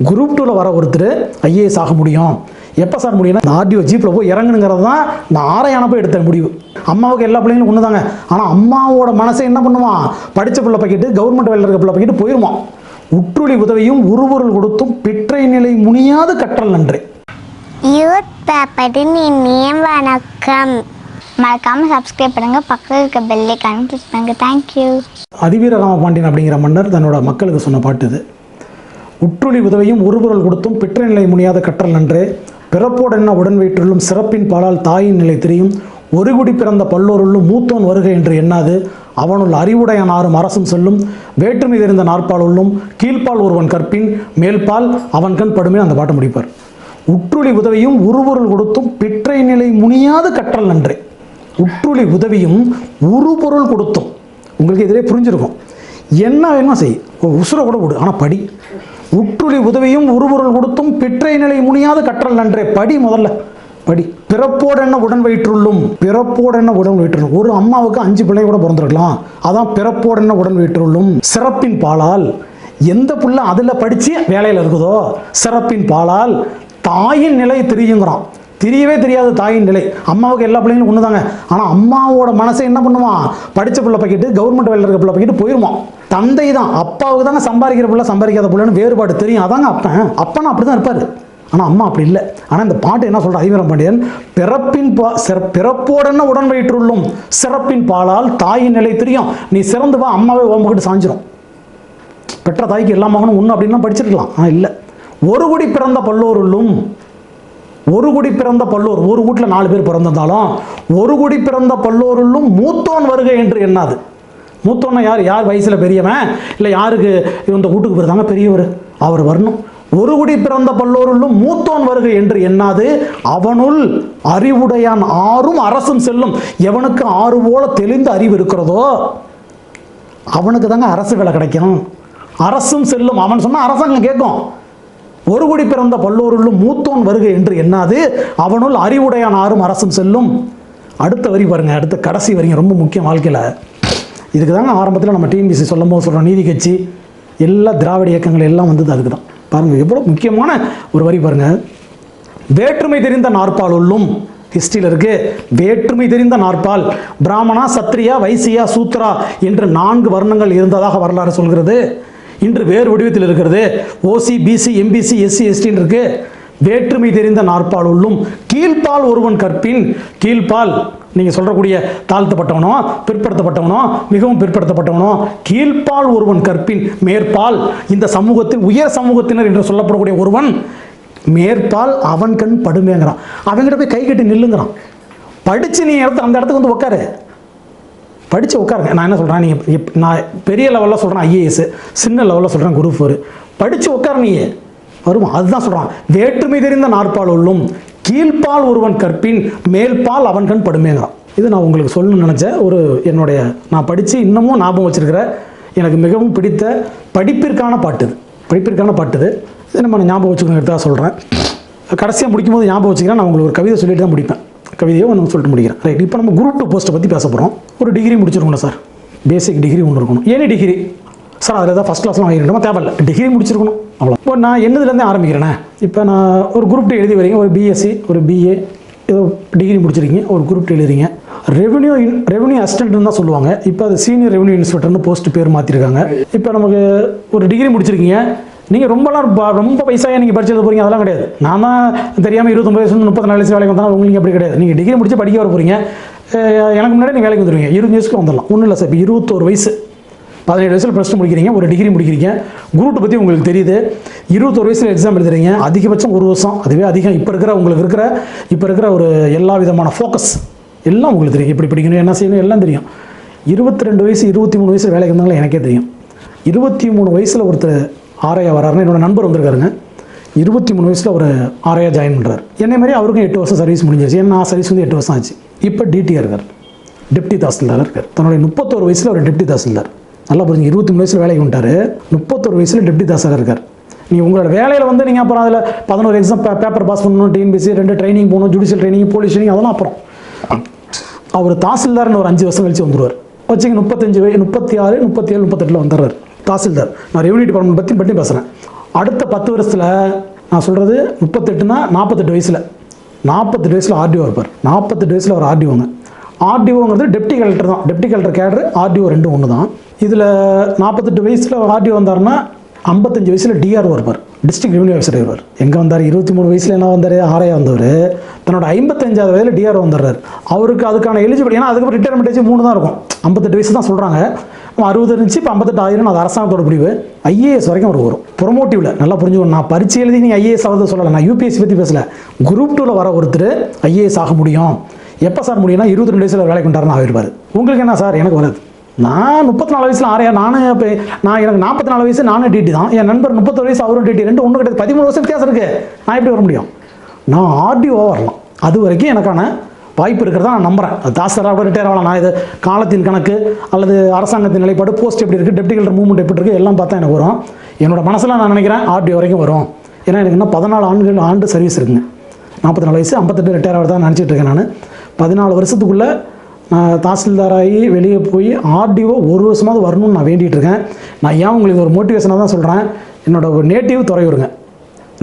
Group டூவில் வர ஒருத்தர் ஐஏஎஸ் ஆக முடியும். எப்போ சார் முடியும்னா இந்த ஆர்டிஓ ஜீப்பில் போய் இறங்குனுங்கிறது தான் நான் ஆரையானப்போ எடுத்த முடிவு. அம்மாவுக்கு எல்லா பிள்ளைங்களும் ஒன்று தாங்க ஆனால் அம்மாவோட மனசை என்ன பண்ணுவான்? படித்த பிள்ளை பாக்கிட்டு கவர்மெண்ட் வேலையில் இருக்க பிள்ளை பாக்கிட்டு போயிருவான். உற்றுளி உதவியும் உருவொருள் கொடுத்தும் பிற்றை நிலை முனியாது கற்றல் நன்றே. வணக்கம். மறக்காம சப்ஸ்கிரைப் பண்ணுங்க. பக்கத்தில் இருக்க பெல்லைக்கான கிளிக் பண்ணுங்க. தேங்க்யூ அதிவீரராம பாண்டியன் அப்படிங்கிற மன்னர் தன்னோட மக்களுக்கு சொன்ன பாட்டு இது. உற்றுளி உதவியும் உருபொருள் கொடுத்தும் பிற்ற நிலை முனியாத கற்றல் நன்றே. பிறப்போடென்ன உடன் வயிற்றுள்ளும் சிறப்பின் பாலால் தாயின் நிலை தெரியும். ஒரு குடி பிறந்த பல்லோருள்ளும் மூத்தோன் வருகை என்று எண்ணாது. அவனுள் அறிவுடையான் ஆறும் அரசும் சொல்லும். வேற்றுமை தெரிந்த நாற்பாலுள்ளும் கீழ்ப்பால் ஒருவன் கற்பின். மேல்பால் அவன் கண் படுமே அந்த பாட்டை முடிப்பார். உற்றுளி உதவியும் உருபொருள் கொடுத்தும் பிற்றை நிலை முனியாத கற்றல் நன்றே. உற்றுளி உதவியும் உருபொருள் கொடுத்தும். உங்களுக்கு இதிலே புரிஞ்சிருக்கும். என்ன வேணுமா செய். ஒரு உசுரை கூட விடு. ஆனால் படி. உற்றுளி உதவியும் உருபொருள் கொடுத்தும் பிற்றை நிலை முனியாது கற்றல் நன்றே. படி முதல்ல. படி. பிறப்போடு என்ன உடன் வயிற்றுள்ளும்? பிறப்போடு என்ன உடன் வயிற்றுள்ளும்? ஒரு அம்மாவுக்கு அஞ்சு பிள்ளை கூட பிறந்திருக்கலாம். அதான் பிறப்போடு என்ன உடன் வயிற்றுள்ளும்? சிறப்பின் பாலால். எந்த புள்ள அதில் படித்து வேலையில் இருக்குதோ? சிறப்பின் பாலால் தாயின் நிலை தெரியுங்கிறான். தெரியவே தெரியாது தாயின் நிலை. அம்மாவுக்கு எல்லா பிள்ளைங்களும் ஒன்று தாங்க ஆனால் அம்மாவோட மனசை என்ன பண்ணுவான் படித்த பிள்ளை பக்கிட்டு கவர்மெண்ட் வேலை இருக்க பிள்ளை பக்கிட்டு போயிருவான் தந்தை தான் அப்பாவுக்கு தாங்க சம்பாதிக்கிற பிள்ளை சம்பாதிக்காத பிள்ளைன்னு வேறுபாடு தெரியும். அதாங்க அப்பன் அப்பனா அப்படி தான் இருப்பார். ஆனால் அம்மா அப்படி இல்லை. ஆனால் இந்த பாட்டு என்ன சொல்கிற ஐவரம் பாண்டியன் பிறப்பின் பா சிற பிறப்போடன உடன் வயிற்றுள்ளும் சிறப்பின் பாலால் தாயின் நிலை தெரியும். நீ சிறந்து வா அம்மாவே ஓம்பக்கிட்டு சாஞ்சிரும். பெற்ற தாய்க்கு எல்லா மகனும் ஒன்று அப்படின்னா படிச்சிருக்கலாம். ஆனால் இல்லை. ஒரு குடி பிறந்த பல்லோருள்ளும் ஒரு குடி பிறந்த பல்லோர் ஒரு வீட்டில் நாலு பேர் பிறந்திருந்தாலும் ஒரு குடி பிறந்த பல்லோருள்ளும் மூத்தோன் வருகை என்று எண்ணாது. மூத்தோன்னா யார்? யார் வயசில் பெரியவன்? இல்லை யாருக்கு இந்த வீட்டுக்கு பிறந்தாங்க? பெரியவர். அவர் வரணும். ஒரு குடி பிறந்த பல்லோருள்ளும் மூத்தோன் வருகை என்று எண்ணாது. அவனுள் அறிவுடையான் ஆறும் அரசும் செல்லும். எவனுக்கு ஆறு போல தெளிந்த அறிவு இருக்கிறதோ அவனுக்கு தாங்க அரசு வேலை கிடைக்கும். அரசும் செல்லும். அவன் சொன்னால் அரசாங்கம் கேட்கும். ஒரு குடி பிறந்த பல்லோருள்ளும் மூத்தோன் வருகை என்று என்னாது அவனுள் அறிவுடையான் ஆறும் அரசும் செல்லும். அடுத்த வரி பாருங்க அடுத்த கடைசி வரிங்க ரொம்ப முக்கியம் வாழ்க்கையில். இதுக்கு தாங்க ஆரம்பத்தில் நம்ம டிஎன்பிசி சொல்லும் போது சொல்கிறோம் நீதி கட்சி எல்லா திராவிட இயக்கங்கள் எல்லாம் வந்தது அதுக்கு தான் பாருங்கள் எவ்வளோ முக்கியமான ஒரு வரி பாருங்க. வேற்றுமை தெரிந்த நாற்பால் உள்ளும் ஹிஸ்டியில் இருக்கு. வேற்றுமை தெரிந்த நாற்பால் பிராமணா சத்திரியா வைசியா சூத்ரா என்று நான்கு வர்ணங்கள் இருந்ததாக வரலாறு சொல்கிறது. இன்று வேறு வடிவத்தில் இருக்கிறது. ஓசி பிசி எம்பிசி எஸ்சி எஸ்டின்னு இருக்கு. வேற்றுமை தெரிந்த நாற்பால் உள்ளும் கீழ்ப்பால் ஒருவன் கற்பின். கீழ்ப்பால் நீங்கள் சொல்கிறக்கூடிய தாழ்த்தப்பட்டவனோ பிற்படுத்தப்பட்டவனோ மிகவும் பிற்படுத்தப்பட்டவனோ கீழ்ப்பால் ஒருவன் கற்பின். மேற்பால் இந்த சமூகத்தில் உயர் சமூகத்தினர் என்று சொல்லப்படக்கூடிய ஒருவன் மேற்பால் அவன் கண் படுமேங்கிறான். அவன்கிட்ட போய் கை கட்டி நில்லுங்கிறான். படிச்சு நீ இடத்து அந்த இடத்துக்கு வந்து உட்காரு படித்து உட்காருங்க. நான் என்ன சொல்கிறேன் நீங்கள் நான் பெரிய லெவலில் சொல்கிறேன் ஐஏஎஸ் சின்ன லெவலில் சொல்கிறேன் குரூப் ஃபோர் படித்து உட்காரு வருமா? அதுதான் சொல்கிறான் வேற்றுமை தெரிந்த நாற்பால் உள்ளும் கீழ்ப்பால் ஒருவன் கற்பின் மேல்பால் அவன் கண் படுமேங்கிறான் இது நான் உங்களுக்கு சொல்லணும்னு நினச்ச ஒரு என்னுடைய நான் படித்து இன்னமும் ஞாபகம் வச்சுருக்கிற எனக்கு மிகவும் பிடித்த படிப்பிற்கான பாட்டு இது. படிப்பிற்கான பாட்டு இது. இதை நம்ம ஞாபகம் வச்சுக்கணுங்கிறதா சொல்கிறேன் கடைசியாக முடிக்கும்போது ஞாபகம் வச்சுக்கிறேன். நான் உங்களுக்கு ஒரு கவிதை சொல்லிட்டு தான் முடிப்பேன். கவிதையோ ஒன்று சொல்லிட்டு முடிக்கிறேன். ரைட் இப்போ நம்ம குரூப் டூ போஸ்ட்டை பற்றி பேச போகிறோம் ஒரு டிகிரி முடிச்சிருக்கணும் சார் பேசிக் டிகிரி ஒன்று இருக்கணும். ஏனி டிகிரி சார் அதில் ஏதாவது ஃபஸ்ட் கிளாஸ்லாம் வாங்கிக்கணுமா தேவையில்ல. டிகிரி முடிச்சிருக்கணும். அவ்வளோ இப்போ நான் என்னதுலேருந்தே ஆரம்பிக்கிறேனே இப்போ நான் ஒரு குரூப் டூ எழுதி வரீங்க ஒரு பிஎஸ்சி ஒரு பிஏ ஏதோ டிகிரி முடிச்சிருக்கீங்க ஒரு குரூப் டூ எழுதுறீங்க. ரெவன்யூ இன் ரெவன்யூ அசிஸ்டன்ட்னு தான் சொல்லுவாங்க. இப்போ அது சீனியர் ரெவன்யூ இன்ஸ்பெக்டர்னு போஸ்ட் பேர் மாற்றிருக்காங்க இப்போ நமக்கு ஒரு டிகிரி முடிச்சிருக்கீங்க. நீங்கள் ரொம்பலாம் ரொம்ப வயசாக நீங்கள் படிச்சது போகிறீங்க அதெல்லாம் கிடையாது. நான் தான் தெரியாமல் இருபத்தொம்பது வயசு முப்பத்தி நாலு வயசு வேலைக்கு வந்தாலும் உங்களுக்கு அப்படி கிடையாது. நீங்கள் டிகிரி முடிச்சு படிக்க வர போகிறீங்க எனக்கு முன்னாடி நீங்கள் வேலைக்கு வந்துடுவீங்க இருபது வயசுக்கு வந்துடலாம். ஒன்றும் இல்லை சார் இப்போ இருபத்தோரு வயசு. பதினேழு வயசில் ப்ளஸ் டூ முடிக்கிறீங்க. ஒரு டிகிரி முடிக்கிறீங்க. குரூப் பற்றி உங்களுக்கு தெரியுது. இருபத்தொரு வயசில் எக்ஸாம் எழுதுறீங்க. அதிகபட்சம் ஒரு வருஷம். அதுவே அதிகம். இப்போ இருக்கிற உங்களுக்கு இருக்கிற இப்போ இருக்கிற ஒரு எல்லா விதமான ஃபோக்கஸ் எல்லாம் உங்களுக்கு தெரியும். எப்படி படிக்கணும் என்ன செய்யணும் எல்லாம் தெரியும். இருபத்தி ரெண்டு வயசு இருபத்தி மூணு வயசு வேலைக்கு இருந்தாலும் எனக்கே தெரியும். இருபத்தி மூணு வயசில் ஒருத்தர் ஆரையா வராருன்னு என்னோட நண்பர் வந்திருக்காருங்க. இருபத்தி மூணு வயசில் ஒரு ஆரையா ஜாயின் பண்ணுறாரு என்னை மாதிரி அவருக்கும் எட்டு வருஷம் சர்வீஸ் முடிஞ்சிருச்சு. ஏன்னா நான் சர்வீஸ் வந்து எட்டு வருஷம் ஆச்சு. இப்போ டிடிஆர் இருக்கார். டெப்டி தாசில்தார் இருக்கார். தன்னுடைய முப்பத்தோரு வயசில் அவர் டெப்டி தாசில்தார். நல்லா புரிஞ்சு இருபத்தி மூணு வயசில் வேலைக்கு வந்துட்டாரு. முப்பத்தோரு வயசில் டெப்டி தாசில்தார் இருக்கார். நீ உங்களோட வேலையில் வந்து நீங்கள் அப்புறம் அதில் பதினோரு எக்ஸாம் பேப்பர் பாஸ் பண்ணணும் டிஎன்பிசி ரெண்டு ட்ரைனிங் போகணும் ஜுடிஷியல் ட்ரைனிங் போலீஸ் ட்ரைனிங் அதெல்லாம் அப்புறம். அவர் தாசில்தார்னு ஒரு அஞ்சு வருஷம் கழிச்சு வந்துருவார். வச்சுங்க முப்பத்தஞ்சு வய முப்பத்தி ஆறு முப்பத்தி ஏழு முப்பத்தெட்டில் வந்துடுறாரு. தாசில்தார். நான் ரெவன்யூ டிபார்ட்மெண்ட் பற்றி பற்றி பேசுகிறேன் அடுத்த பத்து வருஷத்தில் நான் சொல்கிறது முப்பத்தெட்டுனா நாற்பத்தெட்டு வயசில். நாற்பத்தெட்டு வயசில் ஆர்டிஓ இருப்பார். நாற்பத்தெட்டு வயசில் ஒரு ஆர்டிஓங்க ஆர்டிஓங்கிறது டெப்டி கலெக்டர் தான். டெப்டி கலெக்டர் கேடர் ஆர்டிஓ ரெண்டும் ஒன்று தான். இதில் நாற்பத்தெட்டு வயசில் ஆர்டிஓ வந்தார்னா ஐம்பத்தஞ்சு வயசில் டிஆர்ஓ இருப்பார். டிஸ்ட்ரிக்ட் ரெவன்யூ ஆஃபீஸர் இருப்பார். எங்கே வந்தார்? இருபத்தி மூணு வயசில் என்ன வந்தார்? ஆரையா வந்தவர். தன்னோட ஐம்பத்தஞ்சாவது வயதில் டிஆர்ஓ வந்துடுறாரு. அவருக்கு அதுக்கான எலிஜிபிள் ஏன்னா அதுக்கப்புறம் ரிட்டையர்மெண்ட் ஏஜ் மூணு தான் இருக்கும். ஐம்பத்தெட்டு வயசு தான் சொல்கிறாங்க அறுபது இருந்துச்சு இப்போ ஐம்பத்தெட்டாயிரம் அது அரசாங்கத்தோட முடிவு ஐஏஎஸ் வரைக்கும் அவர் வரும். ப்ரொமோட்டிவ்ல நல்லா புரிஞ்சுக்கணும். நான் பரிச்சை எழுதி நீங்கள் ஐஏஎஸ் ஆகிறது சொல்லலை. நான் யூபிஎஸ்சி பற்றி பேசல. குரூப் டூவில் வர ஒருத்தர் ஐஏஎஸ் ஆக முடியும். எப்போ சார் முடியும்னா இருபத்தி ரெண்டு வயசில் வேலைக்கு கொண்டாருன்னு ஆகிருப்பார் உங்களுக்கு என்ன சார்? எனக்கு வருது. நான் முப்பத்தி நாலு வயசில் ஆறையா நானும் இப்போ நான் எனக்கு நாற்பத்தி நாலு வயசு நானும் டிடி தான். என் நண்பர் முப்பத்தொரு வயசு அவரும் டிடி ரெண்டு ஒன்று கிடையாது. பதிமூணு வருஷம் வித்தியாசம் இருக்குது நான் எப்படி வர முடியும்? நான் ஆர்டிஓ வரலாம். அது வரைக்கும் எனக்கான வாய்ப்பு இருக்கிறதா? நான் நம்புறேன். அது தாசராக கூட ரிட்டையர் ஆகலாம். நான் இது காலத்தின் கணக்கு அல்லது அரசாங்கத்தின் நிலைப்பாடு போஸ்ட் எப்படி இருக்குது டெப்டி கலெக்டர் மூவ்மெண்ட் எப்படி இருக்குது எல்லாம் பார்த்தா எனக்கு வரும். என்னோட மனசில் நான் நினைக்கிறேன் ஆர்டிஓ வரைக்கும் வரும். ஏன்னா எனக்கு இன்னும் பதினாலு ஆண்டுகள் ஆண்டு சர்வீஸ் இருக்குங்க. நாற்பத்தி நாலு வயசு ஐம்பத்தெட்டு ரிட்டையர் ஆகிறதா நினச்சிட்டு இருக்கேன் நான். பதினாலு வருஷத்துக்குள்ளே நான் தாசில்தாராகி வெளியே போய் ஆர்டிஓ ஒரு வருஷமாவது வரணும்னு நான் வேண்டிகிட்டு இருக்கேன். நான் ஏன் உங்களுக்கு ஒரு மோட்டிவேஷனாக தான் சொல்கிறேன் என்னோட ஒரு நேட்டிவ் துறையூருங்க.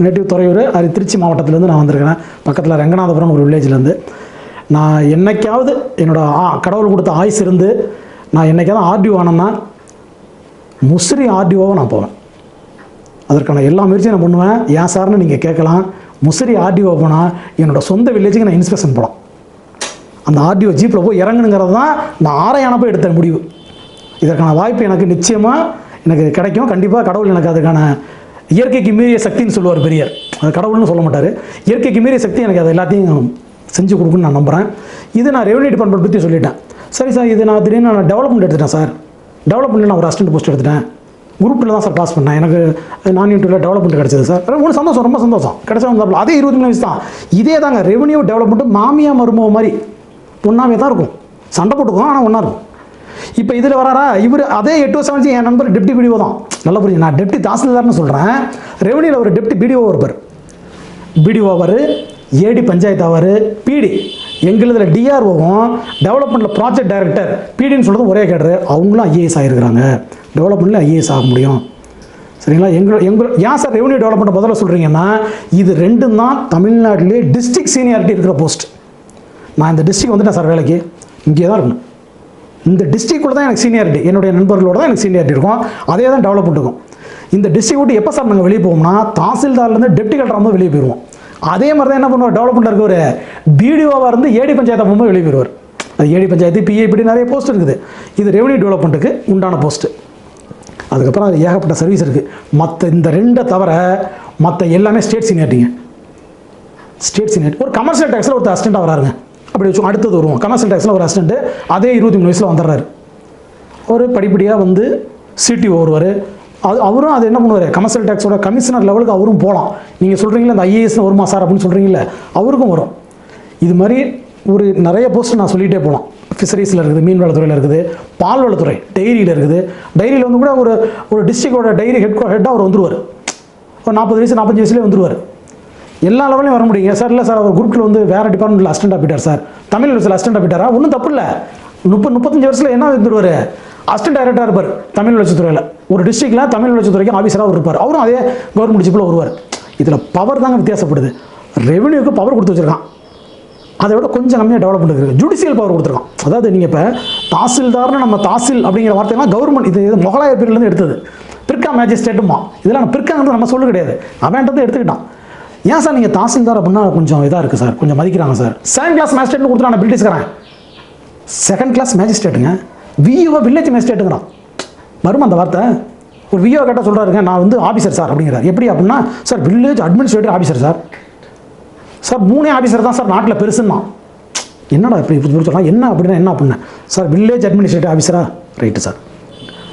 நேட்டிவ் துறையூர் அது திருச்சி மாவட்டத்திலேருந்து நான் வந்திருக்கிறேன். பக்கத்தில் ரங்கநாதபுரம் ஒரு வில்லேஜ்லேருந்து நான் என்னைக்காவது என்னோட ஆ- கடவுள் கொடுத்த ஆயுஸ் இருந்து நான் என்னைக்காவது ஆர்டிஓ ஆனேன்னா முசிறி ஆர்டிஓவை நான் போவேன். அதற்கான எல்லா முயற்சியும் நான் பண்ணுவேன். ஏன் சார்னு நீங்கள் கேட்கலாம். முசிறி ஆர்டிஓ போனால் என்னோட சொந்த வில்லேஜுக்கு நான் இன்ஸ்பெக்ஷன் போகலாம் அந்த ஆர்டிஓ ஜீப்பில் போய் இறங்கணுங்கிறது தான் நான் போய் எடுத்த முடிவு. இதற்கான வாய்ப்பு எனக்கு நிச்சயமாக எனக்கு கிடைக்கும். கண்டிப்பாக கடவுள் எனக்கு அதுக்கான இயற்கைக்கு மீறிய சக்தின்னு சொல்லுவார் பெரியார். அது கடவுள்னு சொல்ல மாட்டார். இயற்கைக்கு மீறிய சக்தி எனக்கு அது எல்லாத்தையும் செஞ்சு கொடுக்குன்னு நான் நம்புகிறேன் இது நான் ரெவன்யூ டிபார்ட்மெண்ட் பற்றி சொல்லிட்டேன். சரி சார் இது நான் திடீர்னு நான் டெவலப்மெண்ட் எடுத்துட்டேன் சார் டெவலப்மெண்ட்டில் நான் ஒரு அசிஸ்டன்ட் போஸ்ட் எடுத்துட்டேன். குரூப்பில் தான் சார் பாஸ் பண்ணேன். எனக்கு நான் இன்டர்வியூவில் டெவலப்மெண்ட் கிடச்சது சார் ஒரு சந்தோஷம் ரொம்ப சந்தோஷம். கிடச்சா வந்தாப்புல அதே இருபத்தி மூணு வயசு தான். இதே தாங்க ரெவன்யூ டெவலப்மெண்ட்டு மாமியா மருமக மாதிரி ஒன்றாவே தான் இருக்கும். சண்டை போட்டுக்கும் ஆனால் ஒன்றா இருக்கும். இப்போ இதில் வராரா? இவர் அதே எட்டு வருஷம் ஆச்சு என் நண்பர் டெப்டி பிடிஓ தான். நல்லா புரியுது. நான் டெப்டி தாசில்தார்னு சொல்கிறேன் ரெவன்யூவில் ஒரு டெப்டி பிடிஓ இருப்பார் பிடிஓ அவர் ஏடி பஞ்சாயத்து அவர் பிடி. எங்களுதில் டிஆர்ஓவும் டெவலப்மெண்ட்டில் ப்ராஜெக்ட் டைரக்டர் பிடின்னு சொல்கிறது ஒரே கேடரு அவங்களும் ஐஏஎஸ் ஆகிருக்கிறாங்க டெவலப்மெண்ட்டில் ஐஏஎஸ் ஆக முடியும். சரிங்களா? எங்கள் எங்கள் ஏன் சார் ரெவன்யூ டெவலப்மெண்ட் முதல்ல சொல்கிறீங்கன்னா இது ரெண்டும் தான் தமிழ்நாட்டிலே டிஸ்ட்ரிக்ட் சீனியாரிட்டி இருக்கிற போஸ்ட் நான் இந்த டிஸ்ட்ரிக் வந்துட்டேன் சார் வேலைக்கு. இங்கே தான் இருக்கணும். இந்த டிஸ்ட்ரிக்டில் தான் எனக்கு சீனியாரிட்டி என்னுடைய நண்பர்களோட தான் எனக்கு சீனியாரிட்டி இருக்கும். அதே தான் டெவலப்மெண்ட் இருக்கும் இந்த டிஸ்ட்ரிக் விட்டு எப்போ சார் நாங்கள் வெளியே போவோம்னா தாசில்தார்லேருந்து டெப்டி கலெக்டர் வந்து வெளியே போயிடுவோம் அதே மாதிரி தான் என்ன பண்ணுவார்? டெவலப்மெண்ட் இருக்கவர் பிடிஓவாக இருந்து ஏடி பஞ்சாயத்தை போகும்போது வெளியே அது ஏடி பஞ்சாயத்து பிஏ இப்படி நிறைய போஸ்ட் இருக்குது. இது ரெவன்யூ டெவலப்மெண்ட்டுக்கு உண்டான போஸ்ட்டு அதுக்கப்புறம் அது ஏகப்பட்ட சர்வீஸ் இருக்குது மற்ற இந்த ரெண்டை தவிர மற்ற எல்லாமே ஸ்டேட் சீனியாரிட்டிங்க ஸ்டேட் சீனியர் ஒரு கமர்ஷியல் டேக்ஸில் ஒரு அசிஸ்டண்ட்டாக வராருங்க. அப்படி வச்சு அடுத்தது வருவோம். கமர்ஷியல் டேக்ஸில் ஒரு அசிஸ்டண்ட்டு அதே இருபத்தி மூணு வயசில் வந்துடுறாரு ஒரு படிப்படியாக வந்து சிடிஓ வருவார். அது அவரும் அது என்ன பண்ணுவார்? கமர்ஷியல் டேக்ஸோட கமிஷனர் லெவலுக்கு அவரும் போகலாம் நீங்கள் சொல்கிறீங்களா அந்த ஐஏஎஸ் வருமா சார் அப்படின்னு சொல்கிறீங்களே அவருக்கும் வரும். இது மாதிரி ஒரு நிறைய போஸ்ட் நான் சொல்லிகிட்டே போகலாம் ஃபிஷரிஸில் இருக்குது மீன்வளத்துறையில் இருக்குது பால்வளத்துறை டைரியில் இருக்குது. டைரியில் வந்து கூட ஒரு ஒரு டிஸ்ட்ரிக்டோட டைரி ஹெட் ஹெட்டாக அவர் வந்துருவார். ஒரு நாற்பது வயசு நாற்பத்தஞ்சு வயசுலேயே வந்துருவார். எல்லா லெவலையும் வர முடியுங்க சார்? இல்லை சார் அவர் குரூப்பில் வந்து வேறு டிபார்ட்மெண்ட்டில் அசிஸ்டண்டாக போயிட்டார் சார். தமிழ் யூனிவர்சிட்டியில் அசிஸ்டண்டாக போயிட்டாரா. ஒன்றும் தப்பு இல்லை. முப்பது முப்பத்தஞ்சு வருஷத்தில் என்ன வந்துடுவார் அசிஸ்டன்ட் டைரக்டராக இருப்பார் தமிழ் வளர்ச்சித்துறையில். ஒரு டிஸ்ட்ரிக்டில் தமிழ் வளர்ச்சித்துறைக்கு ஆஃபீஸராக அவர் இருப்பார். அவரும் அதே கவர்மெண்ட் ஜிப்பில் வருவார். இதில் பவர் தாங்க வித்தியாசப்படுது. ரெவென்யூக்கு பவர் கொடுத்து வச்சிருக்கான். அதை விட கொஞ்சம் கம்மியாக டெவலப்மெண்ட் இருக்குது ஜுடிஷியல் பவர் கொடுத்துருக்கான். அதாவது நீங்கள் இப்போ தாசில்தார்னு நம்ம தாசில் அப்படிங்கிற வார்த்தைலாம் கவர்மெண்ட் இது இது முகலாய பீரியட்லேருந்து எடுத்தது. பிற்கா மேஜிஸ்ட்ரேட்டுமா இதெல்லாம் பிற்காங்கிறது நம்ம சொல்ல கிடையாது. அவன்கிட்ட எடுத்துக்கிட்டான். ஏன் சார் நீங்கள் தாசில்தார் அப்படின்னா கொஞ்சம் இதாக இருக்குது சார். கொஞ்சம் மதிக்கிறாங்க சார். செகண்ட் கிளாஸ் மேஜிஸ்ட்ரேட்னு கொடுத்துட்டான் பிரிட்டிஷ்காரன் செகண்ட் கிளாஸ் மேஜிஸ்ட்ரேட்டுங்க விஓ வில்லேஜ் மேஜிஸ்ட்ரேட்டுங்கிறான் வரும் அந்த வார்த்தை? ஒரு விஓ கேட்டால் சொல்கிறாருங்க நான் வந்து ஆஃபீஸர் சார் அப்படிங்கிறார். எப்படி அப்படின்னா sir village administrative officer sir sir மூணே ஆஃபீஸர் தான் சார் நாட்டில் பெருசுன்னா என்னடா இப்படி இப்படி சொல்லலாம் என்ன அப்படின்னா என்ன அப்படின்னா சார் வில்லேஜ் அட்மினிஸ்ட்ரேட்டிவ் ஆஃபீஸரா ரைட்டு சார்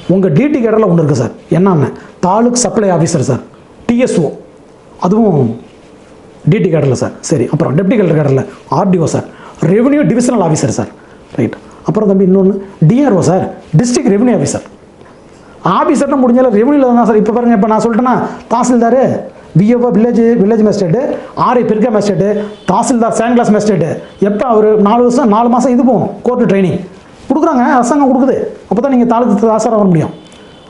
உங்கள் டிடி கேடரில் ஒன்று இருக்குது சார் என்னன்னு? Taluk supply officer sir TSO அதுவும் டிடி கேடரில் சார் சரி அப்புறம் deputy collector cadre RDO sir revenue divisional officer sir right அப்புறம் தம்பி இன்னொன்று DRO sir district revenue officer ஆஃபீஸர்னா முடிஞ்சாலும் ரெவன்யூவில் தான் சார் இப்போ பாருங்கள் இப்போ நான் சொல்லிட்டேன்னா tahsildar VAO village village magistrate RI பெருக்கா magistrate tahsildar second class magistrate எப்போ ஒரு நாலு வருஷம் நாலு மாதம் இது போகும் கோர்ட்டு ட்ரைனிங் கொடுக்குறாங்க அரசாங்கம் கொடுக்குது. அப்போ தான் நீங்கள் தாலுக்கு தாசாரம் வர முடியும்.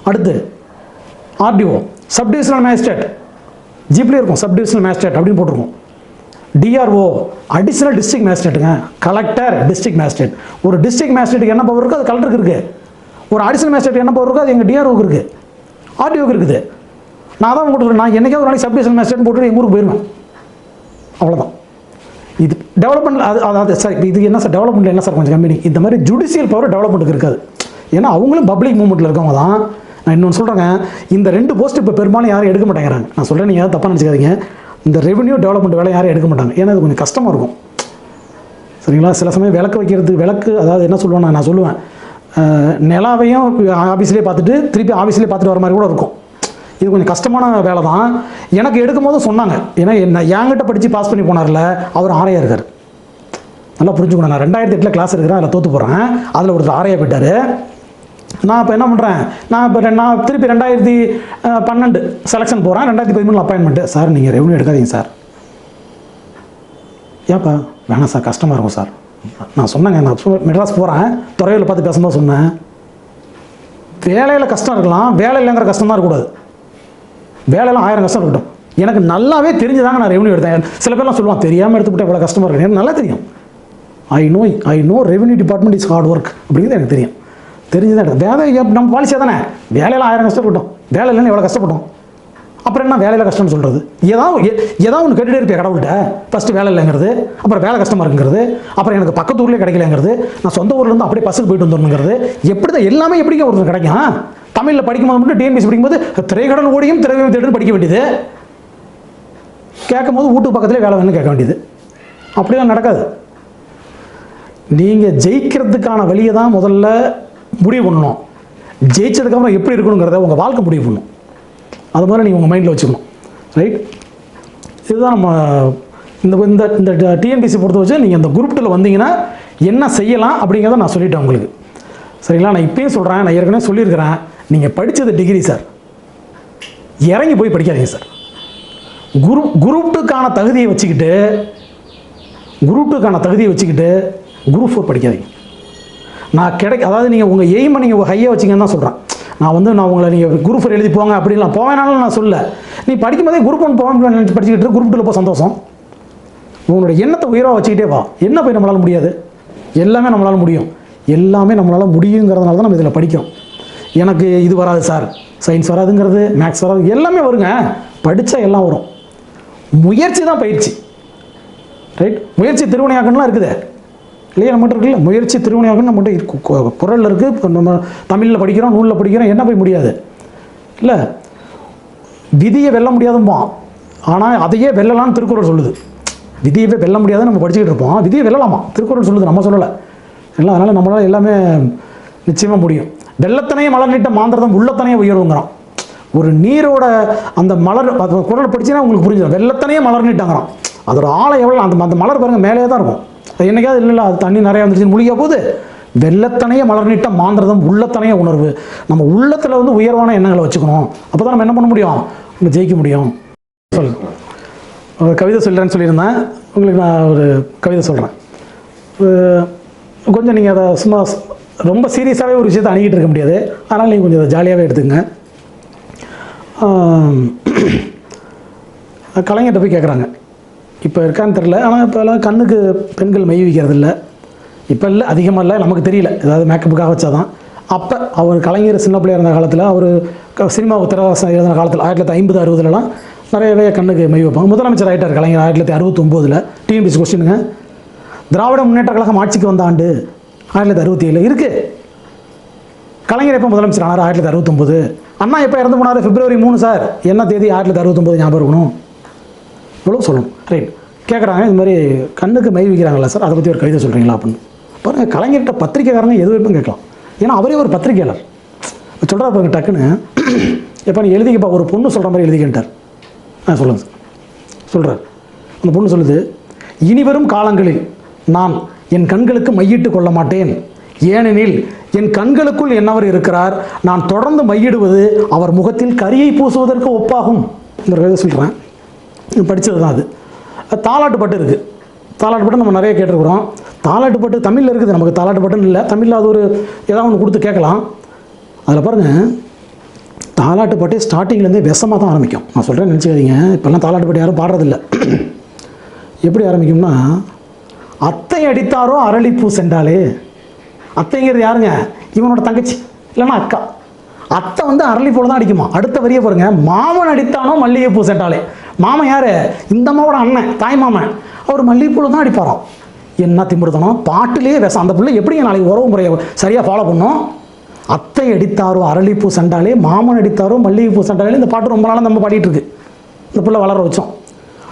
அடுத்து ஆர்டிஓ சப் டிவிஷனல் மேஜிஸ்ட்ரேட் ஜிப்லேயே இருக்கும் சப் டிவிஷனல் மேஜிஸ்ட்ரேட் அப்படின்னு போட்டிருக்கோம். டிஆர்ஓ அடிஷ்னல் டிஸ்ட்ரிக்ட் மேஜிஸ்ட்ரேட்டுங்க கலெக்டர் டிஸ்ட்ரிக்ட் மேஜிஸ்ட்ரேட் ஒரு டிஸ்ட்ரிக்ட் மேஜிஸ்ட்ரேட்டுக்கு என்ன பவர் இருக்கோ அது கலெக்டருக்கு இருக்குது ஒரு அடிஷனல் மேஜிஸ்ட்ரேட் என்ன பவர் இருக்கோ அது எங்கள் டிஆர்ஓக்கு இருக்குது ஆர்டிஓக்கு இருக்குது. நான் தான் உங்களுக்கு நான் என்னைக்காவது ஒரு நாளைக்கு சப் டிவிஷன் மேஜிஸ்ட்ரேட் போட்டு எங்கள் ஊருக்கு போயிடுவேன் அவ்வளோதான் இது டெவலப்மெண்ட் அது அதாவது சார் இது என்ன சார் டெவலப்மெண்ட் என்ன சார் கொஞ்சம் கம்பெனி. இந்த மாதிரி ஜுடிஷியல் பவர் டெவலப்மெண்ட்டுக்கு இருக்காது. ஏன்னா அவங்களும் பப்ளிக் மூவ்மெண்ட்டில் இருக்கவங்க தான். நான் இன்னொன்று சொல்கிறேங்க இந்த ரெண்டு போஸ்ட் இப்போ பெரும்பாலும் யாரும் எடுக்க மாட்டேங்கிறாங்க. நான் சொல்கிறேன் நீங்கள் யாரும் தப்பாக நினச்சிக்காதீங்க. இந்த ரெவென்யூ டெவலப்மெண்ட் வேலை யாரும் எடுக்க மாட்டாங்க. ஏன்னா அது கொஞ்சம் கஷ்டமாக இருக்கும். சரிங்களா? சில சமயம் விளக்கு வைக்கிறது விளக்கு அதாவது என்ன சொல்லுவேன் நான் சொல்லுவேன் நிலாவையும் ஆஃபீஸ்லேயே பார்த்துட்டு திருப்பி ஆஃபீஸ்லேயே பார்த்துட்டு வர மாதிரி கூட இருக்கும். இது கொஞ்சம் கஷ்டமான வேலை தான். எனக்கு எடுக்கும் போது சொன்னாங்க. ஏன்னா என்ன என்கிட்ட படித்து பாஸ் பண்ணி போனார்ல அவர் ஆரையாக இருக்கார். நல்லா புரிஞ்சுக்கணும் நான் ரெண்டாயிரத்தி எட்டில் கிளாஸ் இருக்கிறேன் அதில் தோற்று போகிறேன் அதில் ஒருத்தர் ஆரையாக போயிட்டார். நான் இப்போ என்ன பண்ணுறேன் நான் இப்போ நான் திருப்பி ரெண்டாயிரத்தி பன்னெண்டு செலெக்ஷன் போகிறேன் ரெண்டாயிரத்தி பதிமூணு அப்பாயின்மெண்ட்டு சார் நீங்கள் ரெவன்யூ எடுக்காதீங்க சார் ஏன்ப்பா வேணாம் சார் கஷ்டமாக இருக்கும் சார் நான் சொன்னேங்க நான் மெட்ராஸ் போகிறேன் துறையில் பார்த்து பேசும்போது சொன்னேன். வேலையில் கஷ்டம் இருக்கலாம். வேலை இல்லைங்கிற கஷ்டம் தான் இருக்கக்கூடாது. வேலையெல்லாம் ஆயிரம் கஷ்டம் இருக்கட்டும். எனக்கு நல்லாவே தெரிஞ்சுதாங்க நான் ரெவன்யூ எடுத்தேன். சில பேர்லாம் சொல்லுவான் தெரியாமல் எடுத்துக்கிட்டேன் இவ்வளோ கஷ்டமாக இருக்கு எனக்கு நல்லா தெரியும். I know I know revenue department is hard work அப்படிங்கிறது எனக்கு தெரியும். தெரிஞ்சு தான் வேலை நம்ம பாலிசியாக தானே வேலையில் ஆயிரம் கஷ்டப்பட்டோம். வேலை இல்லைன்னு எவ்வளோ கஷ்டப்பட்டோம்? அப்புறம் என்ன வேலையில் கஷ்டம்னு சொல்கிறது ஏதாவது எ- ஏதாவது ஒன்று கேட்டுகிட்டே இருப்பேன் கடவுள்கிட்ட? ஃபஸ்ட்டு வேலை இல்லைங்கிறது அப்புறம் வேலை கஷ்டமாக இருக்குங்கிறது அப்புறம் எனக்கு பக்கத்து ஊர்லேயே கிடைக்கலங்கிறது நான் சொந்த ஊர்லேருந்து அப்படியே பஸ்ஸுக்கு போயிட்டு வந்துடணுங்கிறது எப்படி தான் எல்லாமே எப்படிங்க ஒரு கிடைக்கும் தமிழில் படிக்கும்போது மட்டும் டிஎன்பிசி படிக்கும்போது திரைக்கடல் ஓடியும் திரையும் தேடுன்னு படிக்க வேண்டியது. கேட்கும் போது வீட்டுக்கு பக்கத்துலேயே வேலை வேணும்னு கேட்க வேண்டியது. அப்படிலாம் நடக்காது. நீங்கள் ஜெயிக்கிறதுக்கான வழியை தான் முதல்ல முடிவு பண்ணணும். ஜெயிச்சதுக்கப்புறம் எப்படி இருக்கணுங்கிறத உங்கள் வாழ்க்கை முடிவு பண்ணணும் அது மாதிரி நீங்கள் உங்கள் மைண்டில் வச்சுக்கணும். ரைட் இதுதான் நம்ம இந்த இந்த இந்த டிஎன்பிசி பொறுத்த வச்சு நீங்கள் இந்த குரூப் டூவில் வந்தீங்கன்னா என்ன செய்யலாம் அப்படிங்கிறத நான் சொல்லிட்டேன் உங்களுக்கு. சரிங்களா? நான் இப்பயும் சொல்கிறேன் நான் ஏற்கனவே சொல்லியிருக்கிறேன். நீங்கள் படித்தது டிகிரி சார் இறங்கி போய் படிக்காதீங்க சார் குரூப் குரூப் டூக்கான தகுதியை வச்சுக்கிட்டு குரூப் டூக்கான தகுதியை வச்சுக்கிட்டு குரூப் ஃபோர் படிக்காதீங்க. நான் கிடைக்க அதாவது நீங்கள் உங்கள் எய்மை நீங்கள் ஹையாக வச்சிங்கன்னு தான் சொல்கிறேன் நான் வந்து நான் உங்களை நீங்கள் குரூப் ஃபோர் எழுதி போங்க அப்படின்லாம் போவேனாலும் நான் சொல்ல நீ படிக்கும்போதே குரூப் ஒன் போவேன் நினச்சி படிச்சுக்கிட்டு குரூப் டூவில் போக சந்தோஷம். உங்களோட எண்ணத்தை உயராக வச்சுக்கிட்டே வா. என்ன போய் நம்மளால் முடியாது? எல்லாமே நம்மளால் முடியும். எல்லாமே நம்மளால் முடியுங்கிறதுனால தான் நம்ம இதில் படிக்கிறோம். எனக்கு இது வராது சார். சயின்ஸ் வராதுங்கிறது மேக்ஸ் வராது எல்லாமே வருங்க. படித்தா எல்லாம் வரும். முயற்சி தான் பயிற்சி. ரைட் முயற்சி திருவினையாக்கம்லாம் இருக்குது. இல்லையா நம்மகிட்ட இருக்குல்ல? முயற்சி திருவினையாக்கம் நம்மகிட்ட இருக்கு. இருக்குது இப்போ நம்ம தமிழில் படிக்கிறோம் நூலில் படிக்கிறோம் என்ன போய் முடியாது? இல்லை? விதியை வெல்ல முடியாதும்பான் ஆனால் அதையே வெல்லலாம்னு திருக்குறள் சொல்லுது. விதியவே வெல்ல முடியாதுன்னு நம்ம படிச்சுக்கிட்டு இருப்போம். விதியை வெல்லலாமா? திருக்குறள் சொல்லுது நம்ம சொல்லலை. எல்லாம் அதனால் நம்மளால் எல்லாமே நிச்சயமாக முடியும். வெள்ளத்தனையே மலர் நீட்ட மாந்திரதம் உள்ளத்தனையே உயர்வுங்கிறான் ஒரு நீரோட அந்த மலர் அது குரலை படிச்சுன்னா உங்களுக்கு புரிஞ்சிடும். வெள்ளத்தனையே மலர் நீட்டாங்கிறான். அதோட ஆழம் எவ்வளோ அந்த அந்த மலர் பாருங்க மேலே தான் இருக்கும். என்னைக்காவது இல்லை இல்லை அது தண்ணி நிறையா வந்துருச்சு முழிக்க போது வெள்ளத்தனைய மலர் நீட்ட மாந்திரதம் உள்ளத்தனைய உணர்வு. நம்ம உள்ளத்தில் வந்து உயர்வான எண்ணங்களை வச்சுக்கணும். அப்போ தான் நம்ம என்ன பண்ண முடியும்? நம்ம ஜெயிக்க முடியும். சொல் ஒரு கவிதை சொல்கிறேன்னு சொல்லியிருந்தேன். உங்களுக்கு நான் ஒரு கவிதை சொல்கிறேன் கொஞ்சம் நீங்கள் அதை சும்மா ரொம்ப சீரியஸாகவே ஒரு விஷயத்தை அணுகிட்டு இருக்க முடியாது. அதனால் நீங்கள் கொஞ்சம் அதை ஜாலியாகவே எடுத்துங்க கலைஞர்கிட்ட போய் கேட்குறாங்க இப்போ இருக்கான்னு தெரில ஆனால் இப்போ கண்ணுக்கு பெண்கள் மை வைக்கிறது இல்லை இப்போ இல்லை அதிகமாக இல்லை நமக்கு தெரியல. ஏதாவது மேக்கப்புக்காக வச்சாதான். அப்போ அவர் கலைஞர் சின்ன பிள்ளையாக இருந்த காலத்தில் அவர் சினிமா திரவாசம் எழுதின காலத்தில் ஆயிரத்தி தொள்ளாயிரத்தி ஐம்பது அறுபதுலலாம் நிறையவே கண்ணுக்கு மை வைப்பாங்க. முதலமைச்சர் ஆகிட்டார் கலைஞர் ஆயிரத்தி தொள்ளாயிரத்தி அறுபத்தொம்போதில். டிஎன்பிசி கொஸ்டினுங்க. திராவிட முன்னேற்ற கழகம் ஆட்சிக்கு வந்த ஆண்டு ஆயிரத்தி தொள்ளாயிரத்தி அறுபத்தி ஏழு இருக்குது கலைஞர் எப்போ முதலமைச்சர் ஆனார்? ஆயிரத்தி தொள்ளாயிரத்தி அறுபத்தொம்போது. அண்ணா எப்போ இறந்து போனார்? பிப்ரவரி மூணு சார். என்ன தேதி? ஆயிரத்தி தொள்ளாயிரத்தி அறுபத்தொம்போது ஞாபகம் இருக்கணும். இவ்வளோ சொல்லணும். ரைட் கேட்குறாங்க இது மாதிரி கண்ணுக்கு மை வைக்கிறாங்களா சார் அதை பற்றி ஒரு கவிதை சொல்கிறீங்களா அப்படின்னு. பாருங்கள் கலைஞர்கிட்ட பத்திரிக்கைக்காரங்க எது வேணும் கேட்கலாம். ஏன்னா அவரே ஒரு பத்திரிக்கையாளர் சொல்கிறார் பாருங்க டக்குன்னு. எப்போ நீ எழுதிக்கப்பா ஒரு பொண்ணு சொல்கிற மாதிரி எழுதிக்கிட்டார். ஆ சொல்லுங்கள் சார் சொல்கிறார் அந்த பொண்ணு சொல்லுது இனிவரும் காலங்களில் நான் என் கண்களுக்கு மையிட்டு கொள்ள மாட்டேன். ஏனெனில் என் கண்களுக்குள் என்னவர் இருக்கிறார்? நான் தொடர்ந்து மையிடுவது அவர் முகத்தில் கரியை பூசுவதற்கு ஒப்பாகும். இந்த கவிதை சொல்கிறேன் படித்தது தான் அது தாலாட்டுப்பட்டு தாலாட்டு இருக்குது தாலாட்டு நம்ம நிறைய கேட்டிருக்கிறோம். தாலாட்டு தமிழில் இருக்குது. நமக்கு தாலாட்டு பட்டுன்னு இல்லை. தமிழில் அது ஒரு ஏதாவது ஒன்று கொடுத்து கேட்கலாம். அதில் பாருங்கள் தாலாட்டு பாட்டே ஸ்டார்டிங்லேருந்தே விஷமாக தான் ஆரம்பிக்கும். நான் சொல்கிறேன் நினச்சிக்காதீங்க. இப்போல்லாம் தாலாட்டு பாட்டு யாரும் பாடுறதில்ல. எப்படி ஆரம்பிக்கும்னா அத்தை அடித்தாரோ அரளிப்பூ சென்றாலே. அத்தைங்கிறது யாருங்க? இவனோட தங்கச்சி இல்லைன்னா அக்கா. அத்தை வந்து அரளிப்பூவில் தான் அடிக்குமா? அடுத்த வரியை பாருங்கள் மாமன் அடித்தானோ மல்லிகைப்பூ சென்றாலே. மாமன் யார்? இந்த அம்மாவோட அண்ணன் தாய் மாமன் அவர் மல்லிகைப்பூவில் தான் அடிப்பாராம். என்ன திமிருதனம்? பாட்டிலேயே விஷம். அந்த பிள்ளை எப்படி நாளைக்கு உறவு முறையை சரியாக ஃபாலோ பண்ணும்? அத்தை அடித்தாரோ அரளிப்பூ சண்டாலே மாமன் அடித்தாரோ மல்லிகைப்பூ சண்டாலே இந்த பாட்டு ரொம்ப நாளாக நம்ம பாடிட்டு இருக்கு. இந்த பிள்ளை வளர வச்சோம்.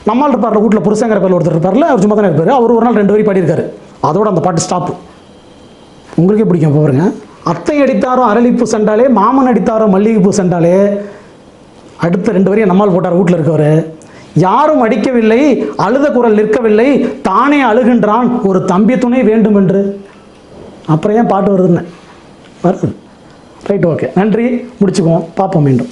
நம்மால் இருப்பார்ல வீட்டில் புருஷங்கிற பேர் ஒருத்தர் இருப்பார்ல அவர் சும்மா தானே இருப்பார். அவர் ஒரு நாள் ரெண்டு வரி பாடியிருக்காரு. அதோட அந்த பாட்டு ஸ்டாப்பு உங்களுக்கே பிடிக்கும் பாருங்க. அத்தை அடித்தாரோ அரளிப்பூ சண்டாலே மாமன் அடித்தாரோ மல்லிகைப்பூ சண்டாலே அடுத்த ரெண்டு வரையும் நம்மால் போட்டார் வீட்டில் இருக்கவர். யாரும் அடிக்கவில்லை அழுத குரல் நிற்கவில்லை தானே அழுகின்றான் ஒரு தம்பி துணை வேண்டும் என்று அப்புறம் ஏன் பாட்டு வருதுன்னு? வருது. ரைட் ஓகே நன்றி. முடிச்சுக்குவோம். பார்ப்போம் மீண்டும்.